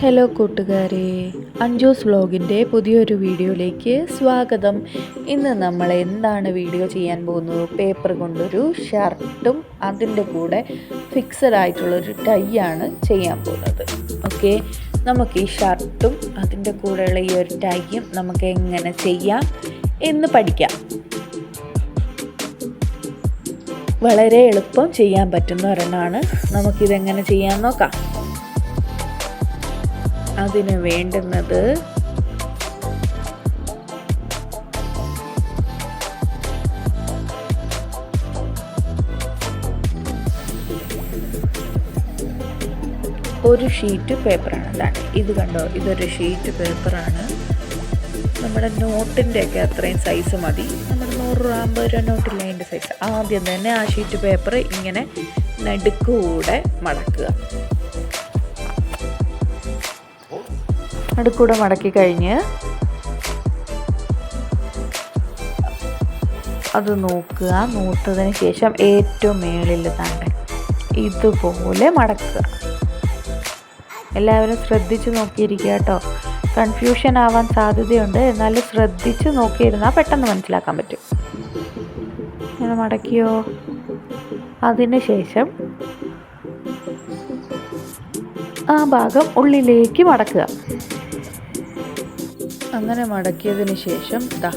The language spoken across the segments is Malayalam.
ഹലോ കൂട്ടുകാരെ അഞ്ജൂസ് വ്ലോഗിന്റെ പുതിയൊരു വീഡിയോയിലേക്ക് സ്വാഗതം. ഇന്ന് നമ്മൾ എന്താണ് വീഡിയോ ചെയ്യാൻ പോകുന്നത്? പേപ്പർ കൊണ്ടൊരു ഷർട്ടും അതിന്റെ കൂടെ ഫിക്സഡ് ആയിട്ടുള്ളൊരു ടൈ ആണ് ചെയ്യാൻ പോകുന്നത്. ഓക്കെ നമുക്ക് ഈ ഷർട്ടും അതിന്റെ കൂടെയുള്ള ഈ ഒരു ടൈയും നമുക്ക് എങ്ങനെ ചെയ്യാം എന്ന് പഠിക്കാം. വളരെ എളുപ്പം ചെയ്യാൻ പറ്റുന്ന ഒരെണ്ണമാണ്. നമുക്കിതെങ്ങനെ ചെയ്യാൻ നോക്കാം. അതിന് വേണ്ടുന്നത് ഒരു ഷീറ്റ് പേപ്പറാണ്. അതാണ് ഇത് കണ്ടോ? ഇതൊരു ഷീറ്റ് പേപ്പറാണ്. നമ്മുടെ നോട്ടിന്റെ ഒക്കെ അത്രയും സൈസ് മതി. നമ്മുടെ നൂറ് രൂപ അമ്പത് രൂപ നോട്ടില്ല അതിന്റെ സൈസ് ആദ്യം തന്നെ ആ ഷീറ്റ് പേപ്പർ ഇങ്ങനെ നടുക്കൂടെ മടക്കുക. നടുക്കൂടെ മടക്കി കഴിഞ്ഞ് അത് നോക്കുക. നോത്തതിന് ശേഷം ഏറ്റവും മേളിൽ താണ്ട ഇതുപോലെ മടക്കുക. എല്ലാവരും ശ്രദ്ധിച്ച് നോക്കിയിരിക്കുക കേട്ടോ. കൺഫ്യൂഷൻ ആവാൻ സാധ്യതയുണ്ട്. എന്നാലും ശ്രദ്ധിച്ച് നോക്കിയിരുന്നാൽ പെട്ടെന്ന് മനസ്സിലാക്കാൻ പറ്റും. ഇങ്ങനെ മടക്കിയോ? അതിന് ശേഷം ആ ഭാഗം ഉള്ളിലേക്ക് മടക്കുക. അങ്ങനെ മടക്കിയതിന് ശേഷം ദാ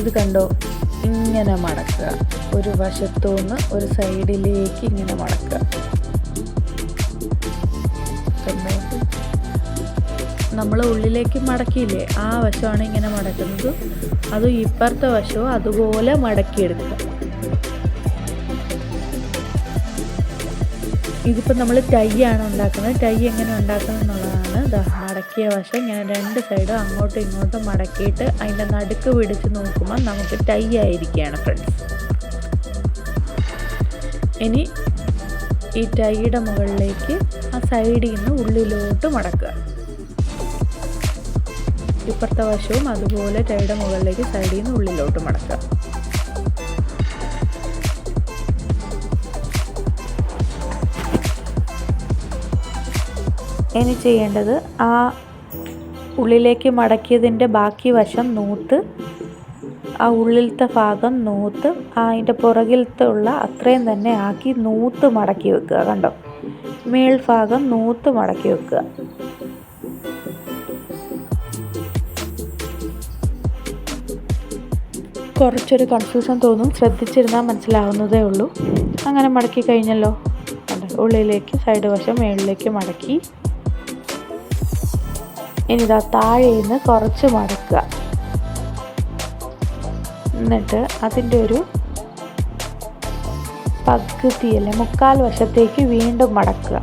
ഇത് കണ്ടോ? ഇങ്ങനെ മടക്കുക. ഒരു വശത്തുനിന്ന് ഒരു സൈഡിലേക്ക് ഇങ്ങനെ മടക്കുക. നമ്മൾ ഉള്ളിലേക്ക് മടക്കിയില്ലേ? ആ വശമാണ് ഇങ്ങനെ മടക്കുന്നത്. അത് ഇപ്പുറത്തെ വശവും അതുപോലെ മടക്കിയെടുക്കുക. ഇതിപ്പോൾ നമ്മൾ ടൈ ആണ് ഉണ്ടാക്കുന്നത്. ടൈ എങ്ങനെ ഉണ്ടാക്കുന്നത് എന്നുള്ളതാണ്. മടക്കിയ വശം. ഞാൻ രണ്ട് സൈഡും അങ്ങോട്ടും ഇങ്ങോട്ടും മടക്കിയിട്ട് അതിന്റെ നടുക്ക് പിടിച്ച് നോക്കുമ്പോൾ നമുക്ക് ടൈ ആയിരിക്കുകയാണ് ഫ്രണ്ട്സ് ഇനി ഈ ടൈയുടെ മുകളിലേക്ക് ആ സൈഡിൽ നിന്ന് ഉള്ളിലോട്ട് മടക്കുക. ഇപ്പുറത്തെ വശവും അതുപോലെ ടൈയുടെ മുകളിലേക്ക് സൈഡിൽ നിന്ന് ഉള്ളിലോട്ട് മടക്കുക. ഇനി ചെയ്യേണ്ടത് ആ ഉള്ളിലേക്ക് മടക്കിയതിന്റെ ബാക്കി വശം നൂത്ത് ആ ഉള്ളിലത്തെ ഭാഗം നൂത്ത് അതിന്റെ പുറകിലത്തെ ഉള്ള അത്രയും തന്നെ ആക്കി നൂത്ത് മടക്കി വെക്കുക കണ്ടോ? മേൽഭാഗം നൂത്ത് മടക്കി വെക്കുക. കുറച്ചൊരു കൺഫ്യൂഷൻ തോന്നും ശ്രദ്ധിച്ചിരുന്നാൽ മനസ്സിലാവുന്നതേ ഉള്ളൂ. അങ്ങനെ മടക്കി കഴിഞ്ഞല്ലോ. ഉള്ളിലേക്ക് സൈഡ് വശം മേളിലേക്ക് മടക്കി. ഇനി ഇതാ നിന്ന് കുറച്ച് മടക്കുക. എന്നിട്ട് അതിന്റെ ഒരു പകുതി അല്ലെ മുക്കാൽ വശത്തേക്ക് വീണ്ടും മടക്കുക.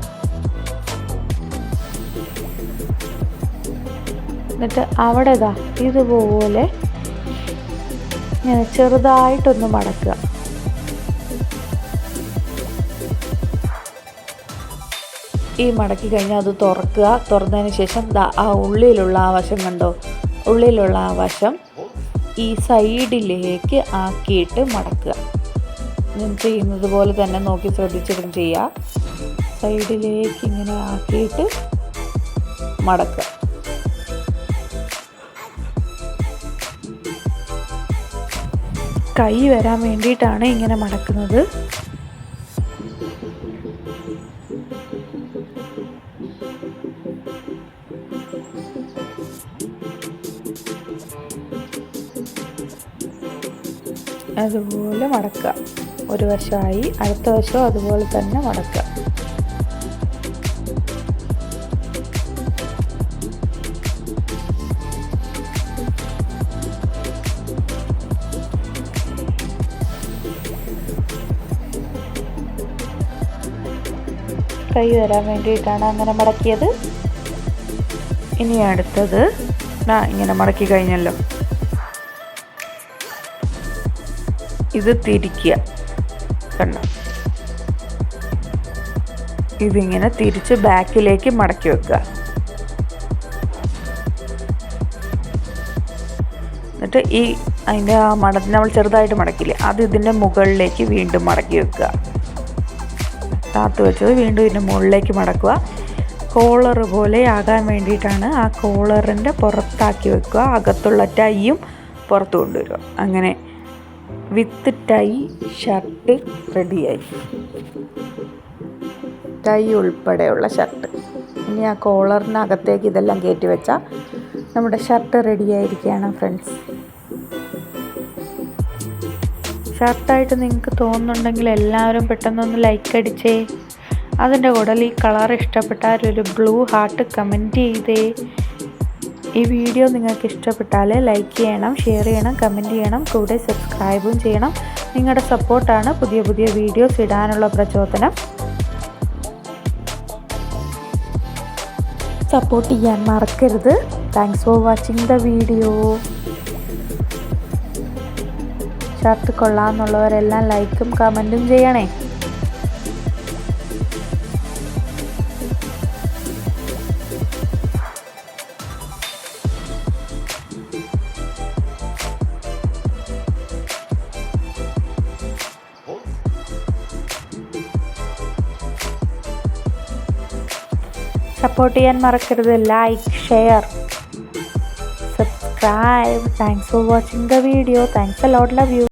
എന്നിട്ട് അവിടെ ഇതാ ഇതുപോലെ ഇങ്ങനെ ചെറുതായിട്ടൊന്ന് മടക്കുക. ഈ മടക്കി കഴിഞ്ഞാൽ അത് തുറക്കുക. തുറന്നതിന് ശേഷം ആ ഉള്ളിലുള്ള ആ വശം കണ്ടോ? ഉള്ളിലുള്ള ആ വശം ഈ സൈഡിലേക്ക് ആക്കിയിട്ട് മടക്കുക. ഞാൻ ചെയ്യുന്നത് പോലെ തന്നെ നോക്കി ശ്രദ്ധിച്ചിട്ടും ചെയ്യുക സൈഡിലേക്ക് ഇങ്ങനെ ആക്കിയിട്ട് മടക്കുക. കൈ വരാൻ വേണ്ടിയിട്ടാണ് ഇങ്ങനെ മടക്കുന്നത്. അതുപോലെ മടക്കുക. ഒരു വശമായി അടുത്ത വശവും അതുപോലെ തന്നെ മടക്കുക. കൈ വരാൻ വേണ്ടിയിട്ടാണ് അങ്ങനെ മടക്കിയത്. ഇനി അടുത്തത് ഇങ്ങനെ മടക്കി കഴിഞ്ഞല്ലോ. ഇത് തിരിക്കുക. കണ്ടോ? ഇതിങ്ങനെ തിരിച്ച് ബാക്കിലേക്ക് മടക്കി വെക്കുക. എന്നിട്ട് ഈ അതിന്റെ ആ മടത്തിന് നമ്മൾ ചെറുതായിട്ട് മടക്കില്ലേ അത് ഇതിന്റെ മുകളിലേക്ക് വീണ്ടും മടക്കി വെക്കുക. താത്ത് വെച്ചത് വീണ്ടും ഇതിന്റെ മുകളിലേക്ക് മടക്കുക. കോളർ പോലെ ആകാൻ വേണ്ടിയിട്ടാണ് ആ കോളറിന്റെ പുറത്താക്കി വെക്കുക. അകത്തുള്ള ടൈയും പുറത്ത് കൊണ്ടുവരിക. അങ്ങനെ വിത്ത് ടൈ ഷർട്ട് റെഡിയായി. ടൈ ഉൾപ്പെടെയുള്ള ഷർട്ട്. ഇനി ആ കോളറിനകത്തേക്ക് ഇതെല്ലാം കയറ്റി വെച്ചാൽ നമ്മുടെ ഷർട്ട് റെഡിയായിരിക്കുകയാണ് ഫ്രണ്ട്സ്. ഷർട്ടായിട്ട് നിങ്ങൾക്ക് തോന്നുന്നുണ്ടെങ്കിൽ എല്ലാവരും പെട്ടെന്നൊന്ന് ലൈക്ക് അടിച്ചേ. അതിന്റെ കൂടെ ഈ കളർ ഇഷ്ടപ്പെട്ടാൽ ഒരു ബ്ലൂ ഹാർട്ട് കമന്റ് ചെയ്തേ. ഈ വീഡിയോ നിങ്ങൾക്ക് ഇഷ്ടപ്പെട്ടാൽ ലൈക്ക് ചെയ്യണം ഷെയർ ചെയ്യണം കമന്റ് ചെയ്യണം കൂടെ സബ്സ്ക്രൈബും ചെയ്യണം. നിങ്ങളുടെ സപ്പോർട്ടാണ് പുതിയ പുതിയ വീഡിയോസ് ഇടാനുള്ള പ്രചോദനം. സപ്പോർട്ട് ചെയ്യാൻ മറക്കരുത്. Thanks for watching the video shirt കൊള്ളാമെന്നുള്ളവരെല്ലാം ലൈക്കും കമന്റും ചെയ്യണേ. സപ്പോർട്ട് ചെയ്യാൻ മറക്കരുത്. Like share subscribe thanks for watching the video thanks a lot love you